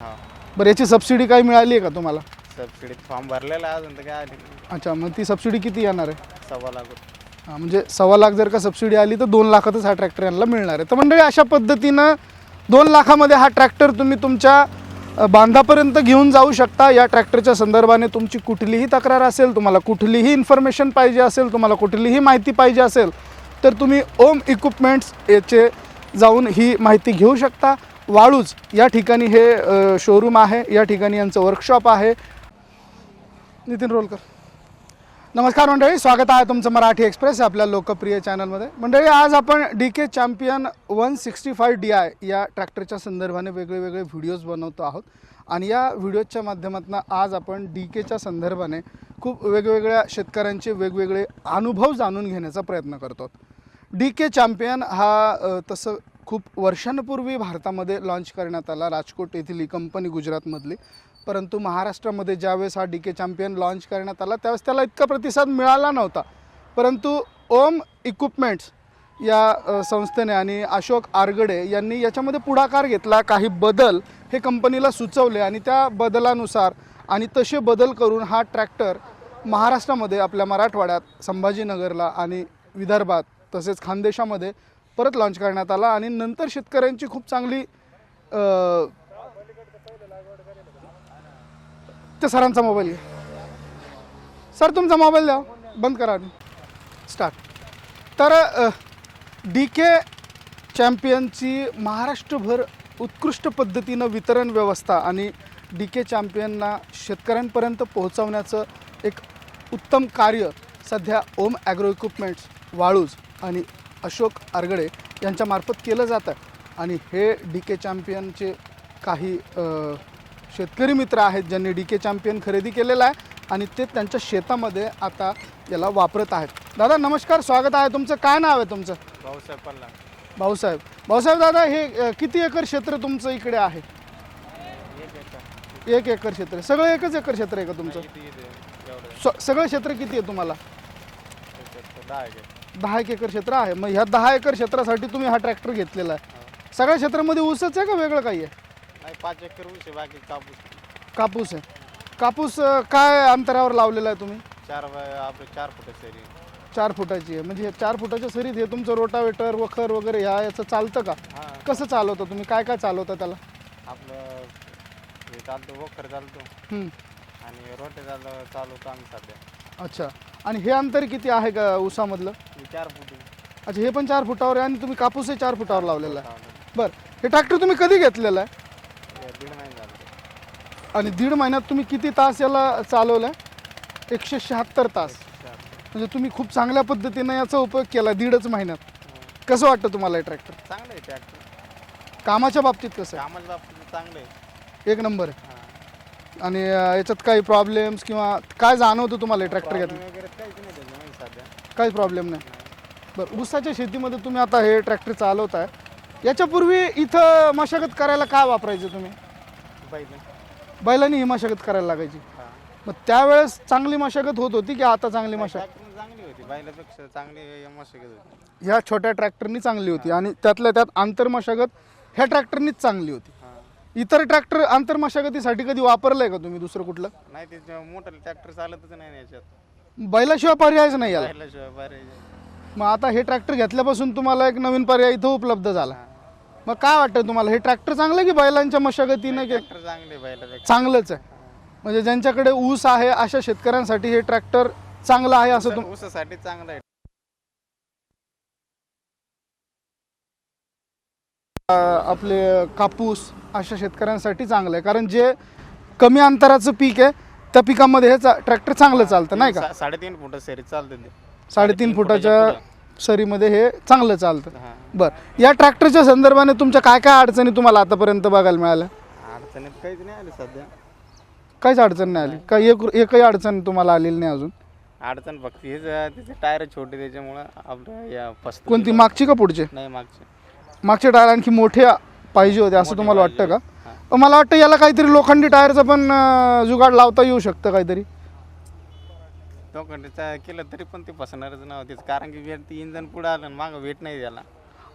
हा. बरं याची सबसिडी काय मिळाली आहे का तुम्हाला? सबसिडीत फॉर्म भरलेला आहे अजून तर काय आली नाही. अच्छा मग ती सबसिडी किती येणार आहे? सव्वा लाख रुपये. हां म्हणजे सव्वा लाख जर का सबसिडी आली तर दोन लाखातच हा ट्रॅक्टर यांना मिळणार आहे. तर मंडळी अशा पद्धतीनं दोन लाखामध्ये हा ट्रॅक्टर तुम्ही तुमच्या अ, बांधापर्यंत घेऊन जाऊ शकता. या ट्रॅक्टरच्या संदर्भाने तुमची कुठलीही तक्रार असेल तुम्हाला कुठलीही इन्फॉर्मेशन पाहिजे असेल तुम्हाला कुठलीही माहिती पाहिजे असेल तर तुम्ही ओम इक्विपमेंट्स याचे जाऊन ही माहिती घेऊ शकता. वाळूज या ठिकाणी हे शोरूम आहे. या ठिकाणी यांचं वर्कशॉप आहे. नितीन रोलकर. नमस्कार मंडळी. स्वागत आहे तुमचं मराठी एक्सप्रेस आपल्या लोकप्रिय चॅनलमध्ये मंडळी आज आपण D K champion one sixty five D I या ट्रॅक्टरच्या संदर्भाने वेगळे वेगळे व्हिडिओज बनवतो आहोत. आणि या व्हिडिओच्या माध्यमातून आज आपण डी केच्या संदर्भाने खूप वेगवेगळ्या शेतकऱ्यांचे वेगवेगळे अनुभव जाणून घेण्याचा प्रयत्न करतो डी के चॅम्पियन हा तसं खूप वर्षांपूर्वी भारतामध्ये लॉन्च करण्यात आला. राजकोट येथील ही कंपनी गुजरातमधली. परंतु महाराष्ट्रामध्ये ज्यावेळेस हा डी के चॅम्पियन लॉन्च करण्यात आला त्यावेळेस त्याला इतका प्रतिसाद मिळाला नव्हता. परंतु ओम इक्विपमेंट्स या संस्थेने आणि अशोक आरगडे यांनी याच्यामध्ये पुढाकार घेतला. काही बदल हे कंपनीला सुचवले आणि त्या बदलानुसार आणि तसे बदल करून हा ट्रॅक्टर महाराष्ट्रामध्ये आपल्या मराठवाड्यात संभाजीनगरला आणि विदर्भात तसेच खानदेशामध्ये परत लॉन्च करण्यात आला आणि नंतर शेतकऱ्यांची खूप चांगली अ, ते सरांचा मोबाईल घ्या सर तुमचा मोबाईल द्या. बंद करा स्टार्ट तर डी के चॅम्पियनची महाराष्ट्रभर उत्कृष्ट पद्धतीनं वितरण व्यवस्था आणि डी के चॅम्पियनना शेतकऱ्यांपर्यंत पोहोचवण्याचं एक उत्तम कार्य सध्या ओम ॲग्रो इक्विपमेंट्स वाळूज आणि अशोक आरगडे यांच्यामार्फत केलं जातं आणि हे डी के चॅम्पियनचे काही शेतकरी मित्र आहेत ज्यांनी डी के चॅम्पियन खरेदी केलेला आहे आणि ते त्यांच्या शेतामध्ये आता याला वापरत आहेत. दादा नमस्कार स्वागत आहे तुमचं. काय नाव आहे तुमचं? भाऊसाहेब पल्ला भाऊसाहेब. भाऊसाहेब दादा हे किती एकर क्षेत्र तुमचं इकडे आहे? एक एकर. एक एकर क्षेत्र. सगळं एकच एकर क्षेत्र आहे का तुमचं? सगळं क्षेत्र किती आहे तुम्हाला? दहा एक एकर क्षेत्र आहे. मग ह्या दहा एकर क्षेत्रासाठी तुम्ही हा ट्रॅक्टर घेतलेला आहे. सगळ्या क्षेत्रामध्ये ऊसच आहे का वेगळं काही आहे? नाही पाच एकर ऊस आहे बाकी कापूस. कापूस आहे. कापूस अ, काय अंतरावर लावलेला आहे तुम्ही? चार बाय आपले चार फुट सरी चार फुटाची आहे. म्हणजे हे चार फुटाच्या सरीत हे तुमचं रोटावेटर वखर वगैरे ह्या याचं चालतं का? हा. कसं चालवतं तुम्ही? काय काय चालवता त्याला? आपलं हे चालतो वखर चालतो. हं, आणि रोटे चालू चालवतो आम्ही सध्या. अच्छा. आणि हे अंतर किती आहे का ऊसामधलं? हे चार फुट. अच्छा हे पण चार फुटावर आहे आणि तुम्ही कापूसही चार फुटावर लावलेला आहे. बरं हे ट्रॅक्टर तुम्ही कधी घेतलेलं आहे? हे दीड महिने झालं. आणि दीड महिन्यात तुम्ही किती तास याला चालवलं आहे एकशे शहात्तर तास. म्हणजे तुम्ही खूप चांगल्या पद्धतीनं याचा उपयोग केला दीडच महिन्यात. कसं वाटतं तुम्हाला हे ट्रॅक्टर चांगलं आहे ट्रॅक्टर कामाच्या बाबतीत कसं कामाच्या बाबतीत चांगलं आहे. आहे एक नंबर आहे. हा. आणि अं, याच्यात काही प्रॉब्लेम्स किंवा काय जाणवतं तुम्हाला हे ट्रॅक्टर घेतलं Problem वगैरे काहीच नाही त्याच्यामध्ये काहीच प्रॉब्लेम नाही. बरं ऊसाच्या शेतीमध्ये तुम्ही आता हे ट्रॅक्टर चालवताय. याच्यापूर्वी इथं मशागत करायला काय वापरायचे तुम्ही? बैलांनी. ही मशागत करायला लागायची. मग त्यावेळेस चांगली मशागत होत होती की आता चांगली मशागत? चांगली होती. बैलापेक्षा चांगली मशागत होती. ह्या छोट्या ट्रॅक्टरनी चांगली होती आणि त्यातल्या त्यात आंतर मशागत ह्या ट्रॅक्टरनीच चांगली होती. इतर ट्रॅक्टर आंतर मशागतीसाठी कधी वापरलंय का तुम्ही दुसरं कुठलं? नाही ते मोठं ट्रॅक्टर चालतच नाही ना याच्यात. बैलाशिवाय पर्यायच नाही याला. बैलाशिवाय बरे मग आता हे ट्रॅक्टर घेतल्यापासून तुम्हाला एक नवीन पर्याय इथं उपलब्ध झाला. मग काय वाटतं तुम्हाला? हे ट्रॅक्टर चांगलं की बैलांच्या मशागतीनं के ट्रॅक्टर चांगले बैलापेक्षा चांगलंच आहे. म्हणजे ज्यांच्याकडे ऊस आहे अशा शेतकऱ्यांसाठी हे ट्रॅक्टर चांगलं आहे असं तुम ऊसासाठी चांगलं आहे. अं, आपले कापूस अशा शेतकऱ्यांसाठी चांगलं आहे. कारण जे कमी अंतराचं पीक आहे त्या पिकामध्ये हे ट्रॅक्टर चांगलं चालतं नाही का? सा- साडेतीन फुट सरी चालते ते. साडेतीन फुटाच्या सरीमध्ये हे चांगलं चालतं. हा. बरं या ट्रॅक्टरच्या संदर्भाने तुमच्या काय काय अडचणी तुम्हाला आतापर्यंत बघायला मिळाल्या? अडचणीत काहीच नाही आली सध्या. काहीच अडचण नाही आली? काही एक एकही अडचण तुम्हाला आलेली नाही अजून? अडचण फक्त हेच त्याचे टायर छोटे त्याच्यामुळं आपलं या फस्त कोणती? मागची का पुढचे? नाही मागचे. मागचे टायर आणखी मोठे पाहिजे होते असं तुम्हाला वाटतं का? मला वाटतं याला काहीतरी लोखंडी टायरचं पण अं, जुगाड लावता येऊ शकतं काहीतरी. लोखंडीचा केलं तरी पण ते फसणारच नव्हतेच कारण की वेट इंजन पुढे आलं मागं वेट नाही त्याला.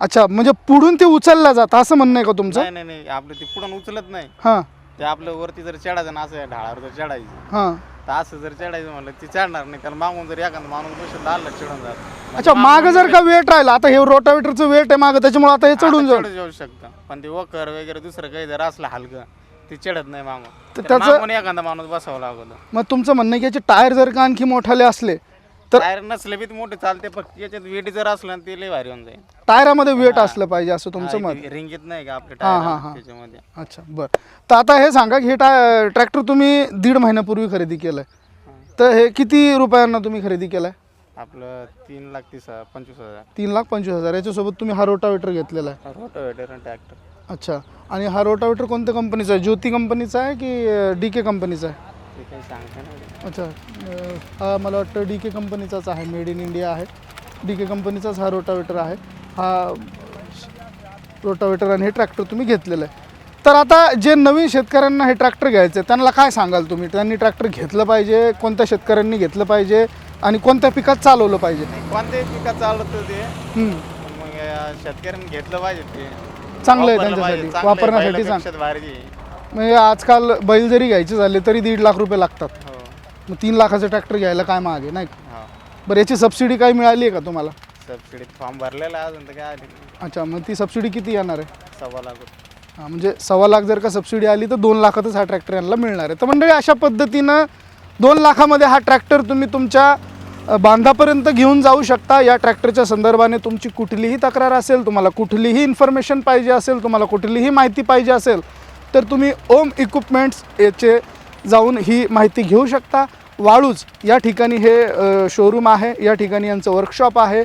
अच्छा म्हणजे पुढून ते उचललं जातं असं म्हणणं आहे का तुमचं? नाही नाही नाही आपलं ते पुढून उचलत नाही. हां. ते आपलं वरती जर चढायचं ना असं ढाळावर जर चढायचं हां. तर असं जर चढायचं म्हणलं ते चढणार नाही. त्याला मागून जर एखादा माणूस बसला आला चढून जात. अच्छा मागं जर का वेट राहिला आता हे रोटावेटरचं वेट आहे मागं त्याच्यामुळे आता हे चढून जाऊ. जाऊ शकतं. पण ते वकर वगैरे दुसरं काही जर असलं हलकं ते चढत नाही मागून तर त्याचं- मागून एखादा माणूस बसावा लागतो. मग तुमचं म्हणणं आहे की याचे टायर जर का आणखी मोठाले असले तर टायर नसले बी ते मोठे चालते फक्त याच्यात वेट जर असलं ना ते लय भारी होऊन जाईल. टायरामध्ये वेट असलं पाहिजे असं तुमचं मत? रिंगीत नाही का आपले हा, हा. टायर त्याच्यामध्ये? अच्छा बरं. तर आता हे सांगा की हे टाय ट्रॅक्टर तुम्ही दीड महिन्यापूर्वी खरेदी केलं आहे तर हे किती रुपयांना तुम्ही खरेदी केलं आहे आपलं तीन लाख तीस हजार पंचवीस हजार. तीन लाख पंचवीस हजार. याच्यासोबत तुम्ही हा रोटावेटर घेतलेला आहे. Rotavator tractor. अच्छा. आणि हा रोटावेटर कोणत्या कंपनीचा आहे? ज्योती कंपनीचा आहे की डी के कंपनीचा आहे? ते काही सांगता नाही अच्छा. अं, हा मला वाटतं डी के कंपनीचाच आहे. मेड इन इंडिया आहे. डी के कंपनीचाच हा रोटावेटर आहे. हा रोटावेटर आणि हे ट्रॅक्टर तुम्ही घेतलेलं आहे. तर आता जे नवीन शेतकऱ्यांना हे ट्रॅक्टर घ्यायचं आहे त्यांना काय सांगाल तुम्ही? त्यांनी ट्रॅक्टर घेतलं पाहिजे कोणत्या शेतकऱ्यांनी घेतलं पाहिजे आणि कोणत्या पिकात चालवलं पाहिजे? कोणत्याही पिकात ते. हम्म, मग शेतकऱ्यांनी घेतलं पाहिजे ते. चांगलं आहे वापरलं पाहिजे. त्यांच्यासाठी. चांगलं आहे, वापरण्यासाठी चांग बैलापेक्षा भारी आहे. म्हणजे आजकाल बैल जरी घ्यायचे झाले तरी दीड लाख रुपये लागतात. हो. मग तीन लाखाचं ट्रॅक्टर घ्यायला काय मागे नाही का? हो. बरं याची सबसिडी काही मिळाली आहे का तुम्हाला? सबसिडीत फॉर्म भरलेला आहे अजून तर काय आली नाही. अच्छा मग ती सबसिडी किती येणार आहे? सव्वा लाख रुपये. हां म्हणजे सव्वा लाख जर का सबसिडी आली तर दोन लाखातच हा ट्रॅक्टर यांना मिळणार आहे. तर मंडळी अशा पद्धतीनं दोन लाखामध्ये हा ट्रॅक्टर तुम्ही तुमच्या बांधापर्यंत घेऊन जाऊ शकता. या ट्रॅक्टरच्या संदर्भाने तुमची कुठलीही तक्रार असेल तुम्हाला कुठलीही इन्फॉर्मेशन पाहिजे असेल तुम्हाला कुठलीही माहिती पाहिजे असेल तर तुम्ही ओम इक्विपमेंट्स याचे जाऊन ही माहिती घेऊ शकता. वाळूज या ठिकाणी हे शोरूम आहे या ठिकाणी यांचं वर्कशॉप आहे.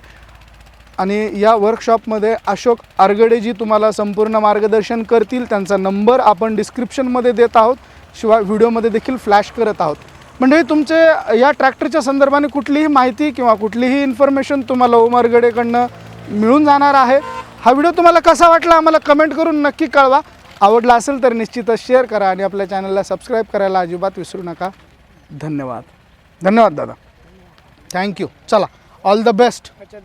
आणि या वर्कशॉपमध्ये अशोक आरगडेजी तुम्हाला संपूर्ण मार्गदर्शन करतील. त्यांचा नंबर आपण डिस्क्रिप्शनमध्ये देत आहोत. शिवाय व्हिडिओमध्ये देखील फ्लॅश करत आहोत. म्हणजे तुमचे या ट्रॅक्टरच्या संदर्भाने कुठलीही माहिती किंवा कुठलीही इन्फॉर्मेशन तुम्हाला ओमारगडेकडनं मिळून जाणार आहे. हा व्हिडिओ तुम्हाला कसा वाटला आम्हाला कमेंट करून नक्की कळवा. आवडला असेल तर निश्चितच शेअर करा आणि आपल्या चॅनलला सबस्क्राईब करायला अजिबात विसरू नका. धन्यवाद. धन्यवाद दादा. थँक्यू चला ऑल द बेस्ट